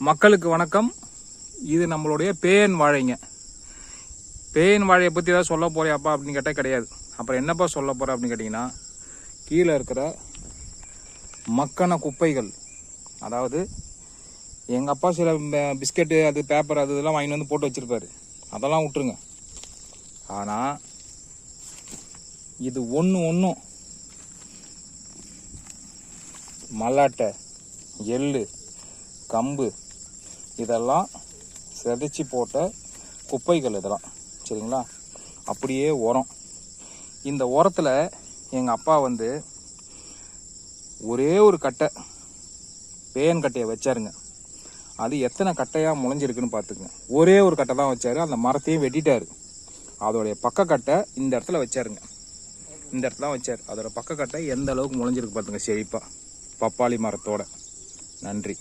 மக்களுக்கு வணக்கம். இது நம்மளுடைய பேன் வாழைங்க. பேன் வாழையை பற்றி ஏதாவது சொல்ல போறியாப்பா அப்படின்னு கேட்டால் கிடையாது. அப்புறம் என்னப்பா சொல்ல போகிற அப்படின்னு கேட்டிங்கன்னா கீழே இருக்கிற மக்கான குப்பைகள் அதாவது எங்கள் அப்பா சில பிஸ்கெட்டு அது பேப்பர் அது இதெல்லாம் வாங்கி வந்து போட்டு வச்சுருப்பாரு. அதெல்லாம் விட்டுருங்க. ஆனால் இது ஒன்று ஒன்றும் மல்லாட்டை எள்ளு கம்பு. இதெல்லாம் செதைச்சி போட்ட குப்பைகள் இதெல்லாம். சரிங்களா? அப்படியே உரம். இந்த உரத்தில் எங்கள் அப்பா வந்து ஒரே ஒரு கட்டை பேன் கட்டையை வச்சாருங்க. அது எத்தனை கட்டையாக முளைஞ்சிருக்குன்னு பார்த்துக்குங்க. ஒரே ஒரு கட்டை தான் வச்சாரு. அந்த மரத்தையும் வெட்டிட்டார். அதோடைய பக்க கட்டை இந்த இடத்துல வச்சாருங்க. இந்த இடத்துல தான் வச்சார். அதோட பக்கக்கட்டை எந்த அளவுக்கு முளைஞ்சிருக்கு பார்த்துங்க. செழிப்பாக பப்பாளி மரத்தோட. நன்றி.